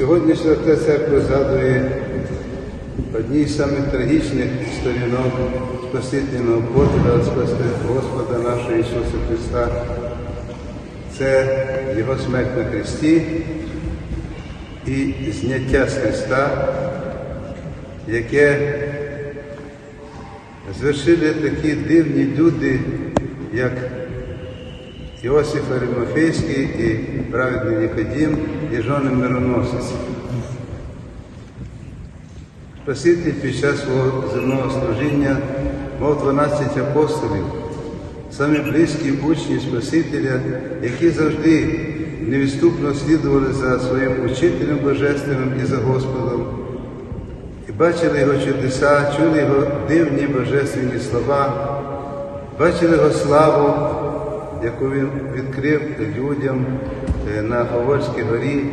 Сьогодні Свята Церква згадує одній з самих трагічних сторінок Спасительного подвига спасти Господа нашого Ісуса Христа. Це Його смерть на Христі і зняття з Христа, яке звершили такі дивні люди, як Іосиф Аримофейський і праведний Нікодім, і жони мироносець. Спаситель під час свого земного служіння мав 12 апостолів, самі близькі учні Спасителя, які завжди невідступно слідували за своїм учителем Божественним і за Господом, і бачили його чудеса, чули його дивні божественні слова, бачили його славу, яку він відкрив людям е, на Говорській горі.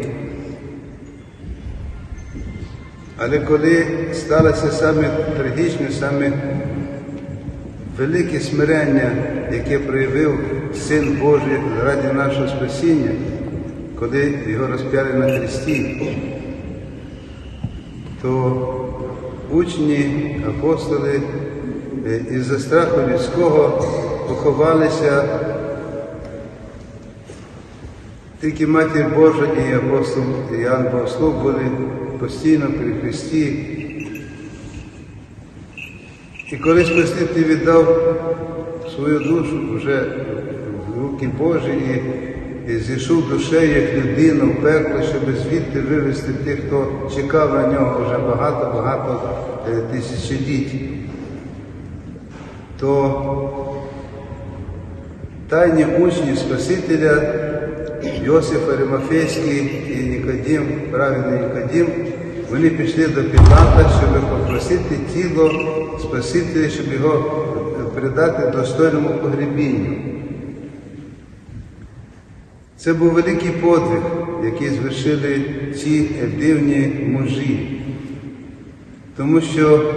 Але коли сталося саме трагічне, саме велике смирення, яке проявив Син Божий ради нашого спасіння, коли його розп'яли на хресті, то учні, апостоли е, із-за страху людського поховалися. Тільки Матір Божа і апостол Іоанн Богослов були постійно при Христі. І коли Спаситель віддав свою душу вже в руки Божі і, і зійшов душею як людина в пекло, щоб звідти вивезти тих, хто чекав на нього вже багато-багато е, тисячоліть, то тайні учні Спасителя Йосиф Аримафейський і Нікодім, праведний Нікодім, вони пішли до Пілата, щоб попросити тіло Спасителя, щоб його передати достойному погребінню. Це був великий подвиг, який звершили ці дивні мужі. Тому що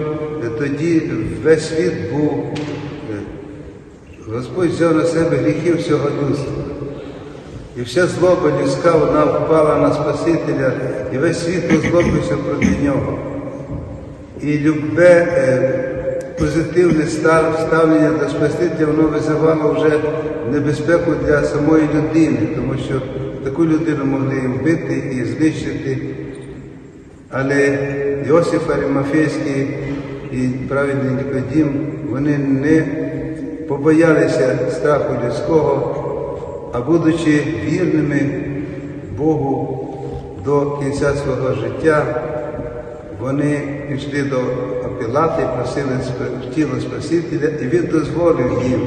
тоді весь світ був, Господь взяв на себе гріхи всього людства. І вся злоба людська, вона впала на Спасителя, і весь світ озлобився проти нього. І любе е, позитивне ставлення до Спасителя, воно визивало вже небезпеку для самої людини, тому що таку людину могли вбити і знищити. Але Йосиф Арімафейський і праведний Нікодім, вони не побоялися страху людського а будучи вірними Богу до кінця свого життя, вони пішли до Пілата і просили тіло Спасителя, і він дозволив їм.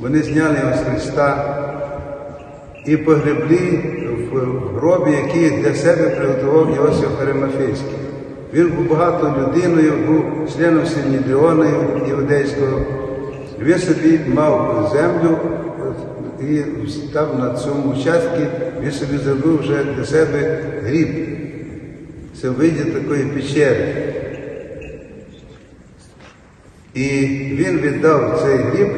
Вони зняли його з Христа і погребли в гробі, який для себе приготував Йосиф Аримафейський. Він був багато людиною, був членом Синідіона іудейського. Він собі мав землю і там на цьому участку він собі зробив вже для себе гріб. Це в виді такої печери. І він віддав цей гріб,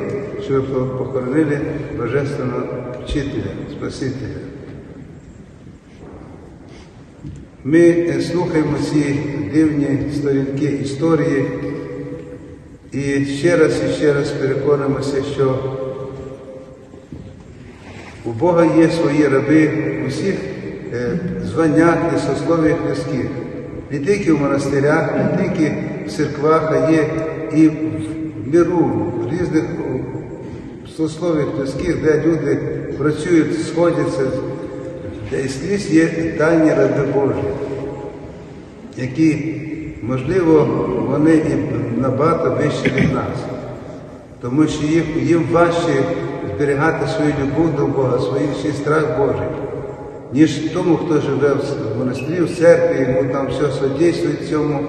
щоб похоронили Божественного вчителя, Спасителя. Ми слухаємо ці дивні сторінки історії і ще раз і ще раз переконуємося, що у Бога є свої раби у всіх е, званнях і сослов'ях людських. Не тільки в монастирях, не тільки в церквах, а є і в міру, в різних сослов'ях людських, де люди працюють, сходяться, де і скрізь є тайні раби Божі, які, можливо, вони і набагато вищі від нас, тому що їм важче зберігати свою любов до Бога, свій, страх Божий, ніж тому, хто живе в монастирі, в церкві, йому там все содействує цьому.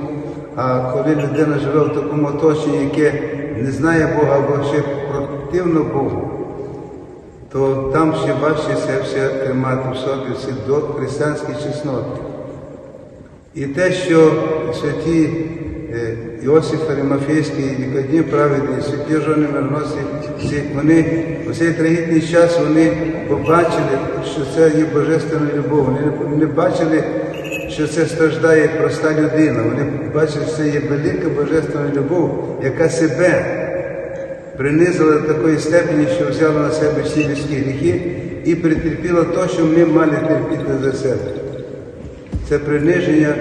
А коли людина живе в такому оточенні, яке не знає Бога або ще противно Богу, то там ще важче все тримати в собі всі до християнські чесноти. І те, що святі Іосиф Аримафейський, Нікодім праведний, святі жони мирносі, вони у цей трагічний час вони побачили, що це є божественна любов. Вони не бачили що це страждає проста людина. Вони бачать, що це є велика божественна любов, яка себе принизила до такої степені, що взяла на себе всі людські гріхи і претерпіла те, що ми мали терпіти за себе. Це приниження,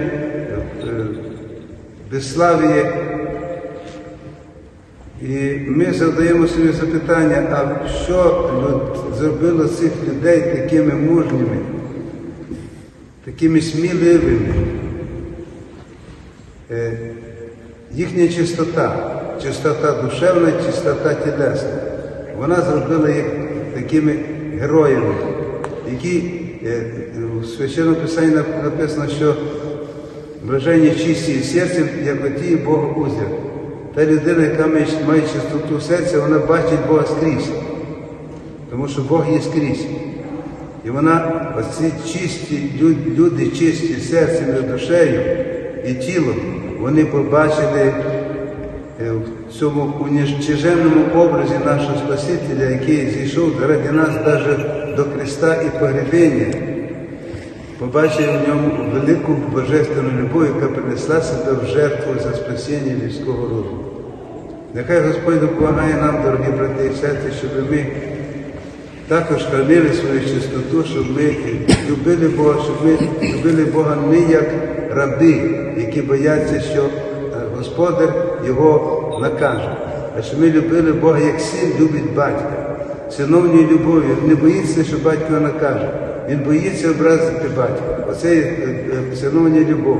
безслав'я. І ми задаємо собі запитання, а що зробило цих людей такими мужніми, такими сміливими? Е, Їхня чистота, чистота душевна, чистота тілесна. Вона зробила їх такими героями, які е, у священному писанні написано, що блаженні чисті серцем, як оті Бога узрять. Та людина, яка має чистоту серця, вона бачить Бога скрізь. Тому що Бог є скрізь. І вона, оці чисті лю- люди, чисті серцем і душею і тілом, вони побачили е, в цьому унічиженому образі нашого Спасителя, який зійшов заради нас навіть до Христа і погребення, побачив в ньому велику божественну любов, яка принесла себе в жертву за спасіння людського роду. Нехай Господь допомагає нам, дорогі брати і сестри, щоб ми також хранили свою чистоту, щоб ми любили Бога, щоб ми любили Бога не як раби, які бояться, що е, Господар його накаже, а щоб ми любили Бога як син любить батька. Синовньою любов'ю не боїться, що батько накаже. Він боїться образити батька. Оце є е, е, любов.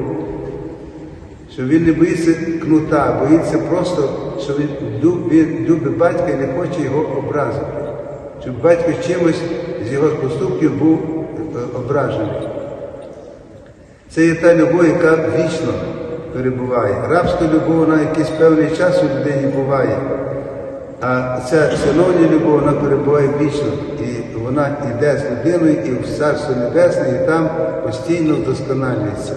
Що він не боїться кнута, боїться просто, що він лю- він любить батька і не хоче його образити. Щоб батько чимось з його поступків був е, ображений. Це є та любов, яка вічно перебуває. Рабська любов, вона якийсь певний час у людині буває. А ця синовня любов, вона перебуває вічно. І вона йде з людиною і в Царство Небесне, і там постійно вдосконалюється.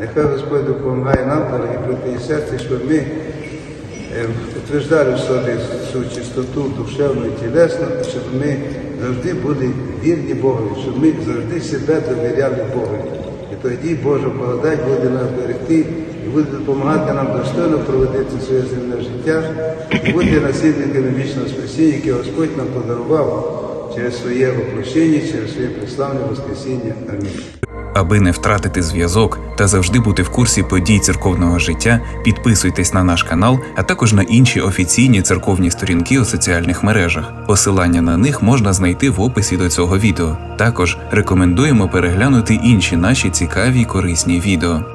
Нехай Господь допомагає нам, дорогі брати і сестри, щоб ми е, утверждали в собі цю чистоту душевну і тілесну, щоб ми завжди були вірні Богові, щоб ми завжди себе довіряли Богові. І тоді Божа благодать буде нас берегти і буде допомагати нам достойно проводити своє земне життя і бути наслідниками вічного спасіння, яке Господь нам подарував через своє воплощення, через своє преславне Воскресіння. Амінь. Аби не втратити зв'язок та завжди бути в курсі подій церковного життя, підписуйтесь на наш канал, а також на інші офіційні церковні сторінки у соціальних мережах. Посилання на них можна знайти в описі до цього відео. Також рекомендуємо переглянути інші наші цікаві й корисні відео.